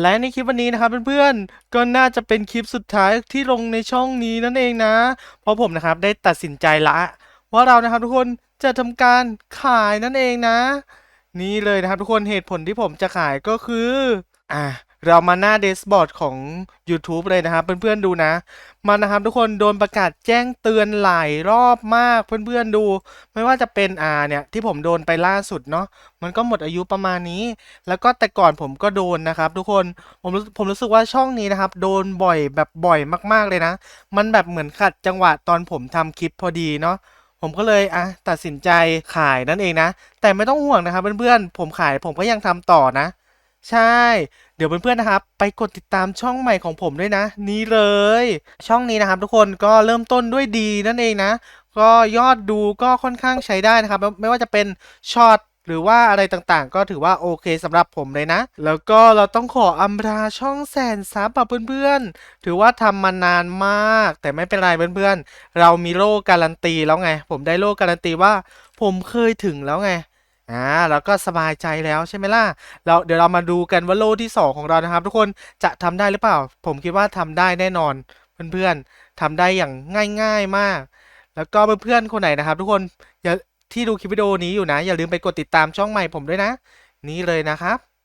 และในคลิปวันนี้นะครับเพื่อนๆ ก็น่าจะเป็นคลิปสุดท้ายที่ลงในช่องนี้นั่นเองนะ เพราะผมนะครับได้ตัดสินใจละ ว่าเรานะครับทุกคนจะทำการขายนั่นเองนะ นี่เลยนะครับทุกคนเหตุผลที่ผมจะขายก็คือ อะ เรามาหน้าเดสบอร์ดของ YouTube เลยนะครับเพื่อนๆดูนะมันนะครับทุกคนโดนประกาศแจ้งเตือนหลายรอบมากเพื่อนๆดู ไม่ว่าจะเป็นอ่าเนี่ยที่ผมโดนไปล่าสุดเนาะมันก็หมดอายุประมาณนี้ แล้วก็แต่ก่อนผมก็โดนนะครับ ทุกคนผมผมรู้สึกว่าช่องนี้นะครับ โดนบ่อยแบบบ่อยมากๆเลยนะ มันแบบเหมือนขัดจังหวะตอนผมทำคลิปพอดีเนาะผมก็เลยอะตัดสินใจขายนั่นเองนะ แต่ไม่ต้องห่วงนะครับเพื่อนๆผมขายผมก็ยังทำต่อนะ ใช่ เดี๋ยวเพื่อนๆนะครับ ไปกดติดตามช่องใหม่ของผมด้วยนะ นี่เลย ช่องนี้นะครับ ทุกคนก็เริ่มต้นด้วยดีนั่นเองนะ ก็ยอดดูก็ค่อนข้างใช้ได้นะครับ ไม่ว่าจะเป็นช็อตหรือว่าอะไรต่างๆ ก็ถือว่าโอเคสำหรับผมเลยนะ แล้วก็เราต้องขออำลาช่องแสนซับอะเพื่อนๆ ถือว่าทำมานานมาก แต่ไม่เป็นไรเพื่อนๆ เรามีโล่การันตีแล้วไง ผมได้โล่การันตีว่า ผมเคยถึงแล้วไง อ่าแล้วก็สบายใจแล้วใช่ไหมล่ะเราเดี๋ยวเรามาดูกันว่าโล่ที่สองของเรานะครับ ทุกคนจะทำได้หรือเปล่า ผมคิดว่าทำได้แน่นอนเพื่อนๆทำได้อย่างง่าย ๆมาก แล้วก็เพื่อนๆคนไหนนะครับ ทุกคนอย่าที่ดูคลิปวิดีโอนี้อยู่นะ อย่าลืมไปกดติดตามช่องใหม่ผมด้วยนะ นี่เลยนะครับ